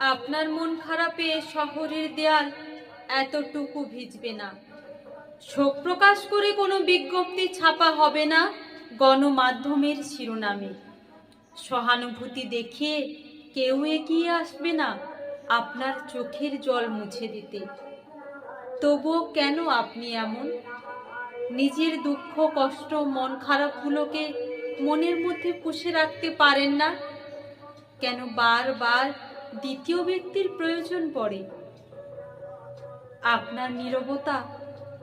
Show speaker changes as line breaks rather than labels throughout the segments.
আপনার মন খারাপে শহরের দেয়াল এতটুকু ভিজবে না। শোক প্রকাশ করে কোনো বিজ্ঞপ্তি ছাপা হবে না গণমাধ্যমের শিরোনামে। সহানুভূতি দেখিয়ে কেউ এগিয়ে আসবে না আপনার চোখের জল মুছে দিতে। তবুও কেন আপনি এমন? নিজের দুঃখ, কষ্ট, মন খারাপগুলোকে মনের মধ্যে পুষে রাখতে পারেন না? কেন বারবার দ্বিতীয় ব্যক্তির প্রয়োজন পড়ে। আপনার নীরবতা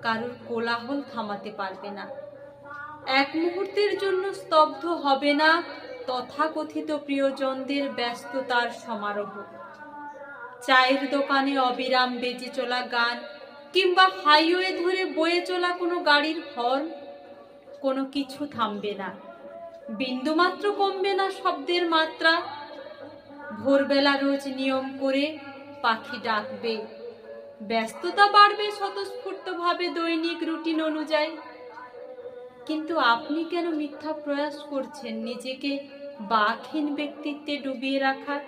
কারোর কোলাহল থামাতে পারবে না। এক মুহূর্তের জন্য স্তব্ধ হবে না তথাকথিত প্রিয়জনদের ব্যস্ততার সমারোহ। চায়ের দোকানে অবিরাম বেজে চলা গান কিংবা হাইওয়ে ধরে বয়ে চলা কোনো গাড়ির হর্ন কোনো কিছু থামবে না। বিন্দুমাত্র কমবে না শব্দের মাত্রা। ভোরবেলা রোজ নিয়ম করে পাখি ডাকবে। ব্যস্ততা বাড়বে স্বতঃস্ফূর্তভাবে দৈনিক রুটিন অনুযায়ী। কিন্তু আপনি কেন মিথ্যা প্রয়াস করছেন নিজেকে বাকহীন ব্যক্তিত্বে ডুবিয়ে রাখার?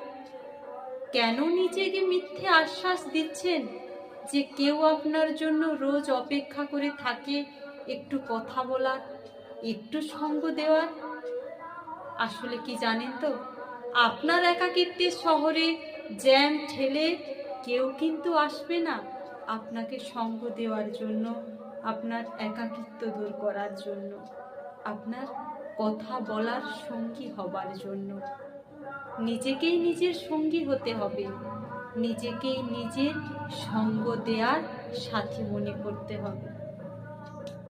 কেন নিজেকে মিথ্যে আশ্বাস দিচ্ছেন যে কেউ আপনার জন্য রোজ অপেক্ষা করে থাকে একটু কথা বলার, একটু সঙ্গ দেওয়ার? আসলে কি জানেন তো? আপনার একাকিত্বের শহরে জ্যাম ঠেলে কেউ কিন্তু আসবে না। আপনাকে সঙ্গ দেওয়ার জন্য, আপনার একাকিত্ব দূর করার জন্য, আপনার কথা বলার সঙ্গী হবার জন্য। নিজেকেই নিজের সঙ্গী হতে হবে। নিজেকেই নিজের সঙ্গ দেওয়ার সাথী মনে করতে হবে।